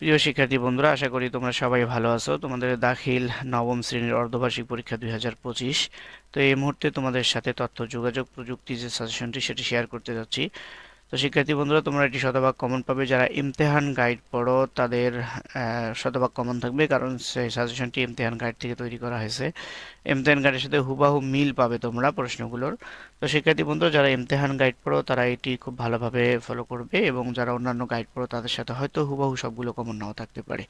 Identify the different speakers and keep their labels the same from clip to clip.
Speaker 1: প্রিয় শিক্ষার্থী বন্ধুরা, আশা করি তোমরা সবাই ভালো আছো। তোমাদের দাখিল নবম শ্রেণির অর্ধবার্ষিক পরীক্ষা দুই হাজার পঁচিশ। তো এই মুহূর্তে তোমাদের সাথে তথ্য, যোগাযোগ, প্রযুক্তি যে সাজেশনটি সেটি শেয়ার করতে যাচ্ছি। তো শিক্ষার্থী বন্ধুরা, তোমরা এটি শতভাগ কমন পাবে। যারা ইমতেহান গাইড পড়ো, তাদের শতভাগ কমন থাকবে, কারণ সেই সাজেশনটি ইমতেহান গাইড থেকে তৈরি করা হয়েছে। ইমতেহান গাইডের সাথে হুবাহু মিল পাবে তোমরা প্রশ্নগুলোর। তো শিক্ষার্থী বন্ধুরা, যারা ইমতেহান গাইড পড়ো, তারা এটি খুব ভালোভাবে ফলো করবে এবং যারা অন্যান্য গাইড পড়ো, তাদের সাথে হয়তো হুবাহু সবগুলো কমন নাও থাকতে পারে।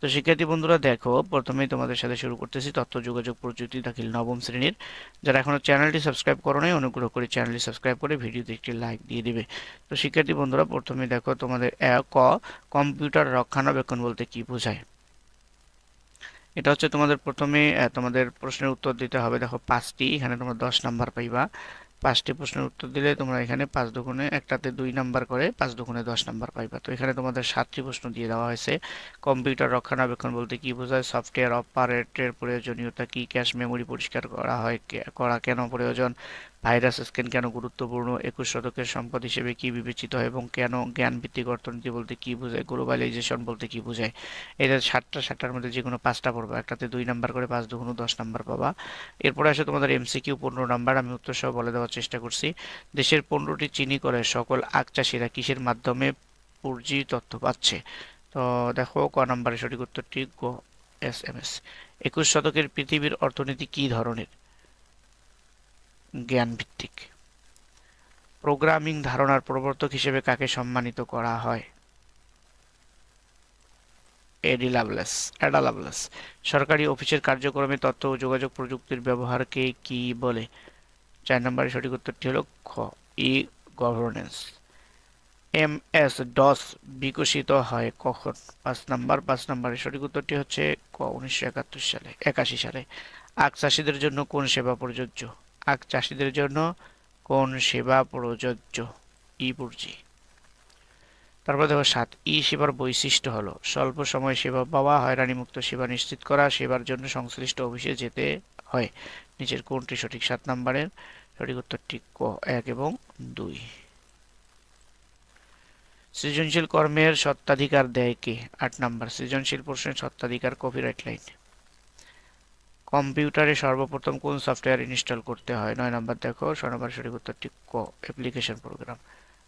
Speaker 1: তো শিক্ষার্থী বন্ধুরা, দেখো, প্রথমেই তোমাদের সাথে শুরু করতেছি তথ্য, যোগাযোগ, প্রযুক্তি, দাখিল, নবম শ্রেণির। যারা এখনও চ্যানেলটি সাবস্ক্রাইব করো নাই, অনুগ্রহ করে চ্যানেলটি সাবস্ক্রাইব করে ভিডিওতে একটি লাইক দিয়ে দিবে। তো শিক্ষার্থী বন্ধুরা, প্রথমে দেখো তোমাদের ক, কম্পিউটার রক্ষণাবেক্ষণ বলতে কি বোঝায়? এটা হচ্ছে তোমাদের প্রথমে তোমাদের প্রশ্নের উত্তর দিতে হবে। দেখো পাঁচটি, এখানে তোমরা দশ নাম্বার পাইবা। পাঁচটি প্রশ্নের উত্তর দিলে তোমরা এখানে পাঁচ দুগুণে একটাতে দুই নাম্বার করে পাঁচ দুগুণে দশ নাম্বার পাইবা। তো এখানে তোমাদের সাতটি প্রশ্ন দিয়ে দেওয়া হয়েছে। কম্পিউটার রক্ষণাবেক্ষণ বলতে কি বোঝায়? সফটওয়্যার অপারেটের প্রয়োজনীয়তা কি? ক্যাশ মেমোরি পরিষ্কার করা হয় করা কেন প্রয়োজন? ভাইরাস স্ক্যান কেন গুরুত্বপূর্ণ? একুশ শতকের সম্পদ হিসেবে কি বিবেচিত হয় এবং কেন জ্ঞান ভিত্তিক অর্থনীতি বলতে কি বোঝায়? গ্লোবালাইজেশন বলতে কি বোঝায়? এটা সাতটা, সাতটার মধ্যে যে কোনো পাঁচটা পড়বা, একটাতে দুই নাম্বার করে পাঁচ দুগুণ দশ নাম্বার পাবা। এরপরে আসে তোমাদের এমসিকিউ পনেরো নাম্বার। আমি উত্তর সহ বলে দেওয়ার চেষ্টা করছি। দেশের পনেরোটি চিনি করে সকল আখ চাষিরা কিসের মাধ্যমে পুর্জি তথ্য পাচ্ছে। তো দেখো, ক নাম্বারের সঠিক উত্তরটি, গো, এস এম এস। একুশ শতকের পৃথিবীর অর্থনীতি কি ধরনের? জ্ঞান ভিত্তিক প্রোগ্রামিং ধারণার প্রবর্তক হিসেবে কাকে সম্মানিত করা হয়? Ada Lovelace Ada Lovelace. সরকারি অফিসের কার্যক্রমে তথ্য ও যোগাযোগ প্রযুক্তির ব্যবহারকে কি বলে? চার নম্বরের সঠিক উত্তরটি হলো খ, E governance M, S, DOS বিকশিত হয় কখন? পাঁচ নাম্বার, পাঁচ নম্বরের সঠিক উত্তরটি হচ্ছে ক, উনিশশো একাত্তর সালে, একাশি সালে। আখ চাষিদের জন্য কোন সেবা প্রযোজ্য? আখ চাষিদের জন্য কোন সেবা প্রযোজ্য? ই পুর্জি তারপর দেখো সাত, ই সেবার বৈশিষ্ট্য হলো, স্বল্প সময় সেবা পাওয়া, হয়রানিমুক্ত সেবা নিশ্চিত করা, সেবার জন্য সংশ্লিষ্ট অফিসে যেতে হয়। নিচের কোনটি সঠিক সাত নম্বরের, সঠিক উত্তরটি ক, এক এবং দুই। সৃজনশীল কর্মের সত্ত্বাধিকার দেয় কে? আট নাম্বার, সৃজনশীল প্রশ্নের সত্ত্বাধিকার কপিরাইট লাইন কম্পিউটারে সর্বপ্রথম কোন সফটওয়্যার ইনস্টল করতে হয়? নয় নম্বর, দেখো ছয় নম্বর সঠিক উত্তরটি ক অ্যাপ্লিকেশন প্রোগ্রাম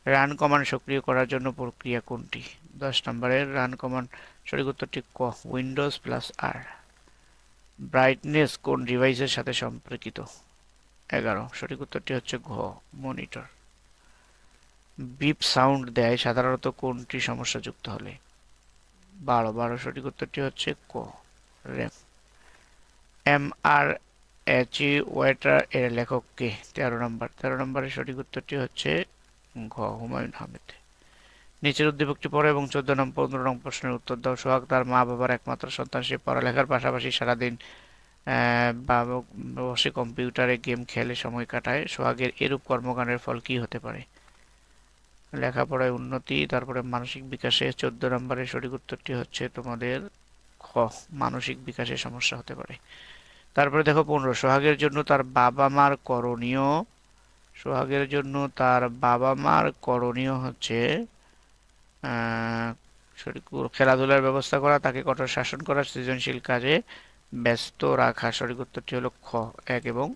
Speaker 1: রান কমান্ড সক্রিয় করার জন্য প্রক্রিয়া কোনটি? দশ নম্বরের রান কমান্ড সঠিক উত্তরটি ক উইন্ডোজ প্লাস আর ব্রাইটনেস কোন ডিভাইসের সাথে সম্পর্কিত? এগারো। সঠিক উত্তরটি হচ্ছে ঘ মনিটর বিপ সাউন্ড দেয় সাধারণত কোনটি সমস্যাযুক্ত হলে? বারো। বারো, সঠিক উত্তরটি হচ্ছে ক RAM M R H waiter এর লেখক কে? তেরো নম্বর। তেরো নম্বরের সঠিক উত্তরটি হচ্ছে ঘ, হুমায়ুন আহমেদ। নিচের উদ্দীপকটি পড়ে এবং চোদ্দ নম্বর পনেরো নম্বর প্রশ্নের উত্তর দাও। সোহাগ তার মা বাবার একমাত্র সন্তান, সে পড়ালেখার পাশাপাশি সারাদিন বসে কম্পিউটারে গেম খেলে, সময় কাটায়। সোহাগের এরূপ কর্মকাণ্ডের ফল কি হতে পারে? লেখাপড়ায় উন্নতি, তারপরে মানসিক বিকাশে চোদ্দ নম্বরের সঠিক উত্তরটি হচ্ছে তোমাদের খ, মানসিক বিকাশে সমস্যা হতে পারে। তারপরে দেখো পনেরো, সোহাগের জন্য তার বাবা মার করণীয়। সোহাগের জন্য তার বাবা মার করণীয় হচ্ছে খেলাধুলার ব্যবস্থা করা, তাকে কঠোর শাসন করা, সৃজনশীল কাজে ব্যস্ত রাখা। সঠিক উত্তরটি হলো খ, এক এবং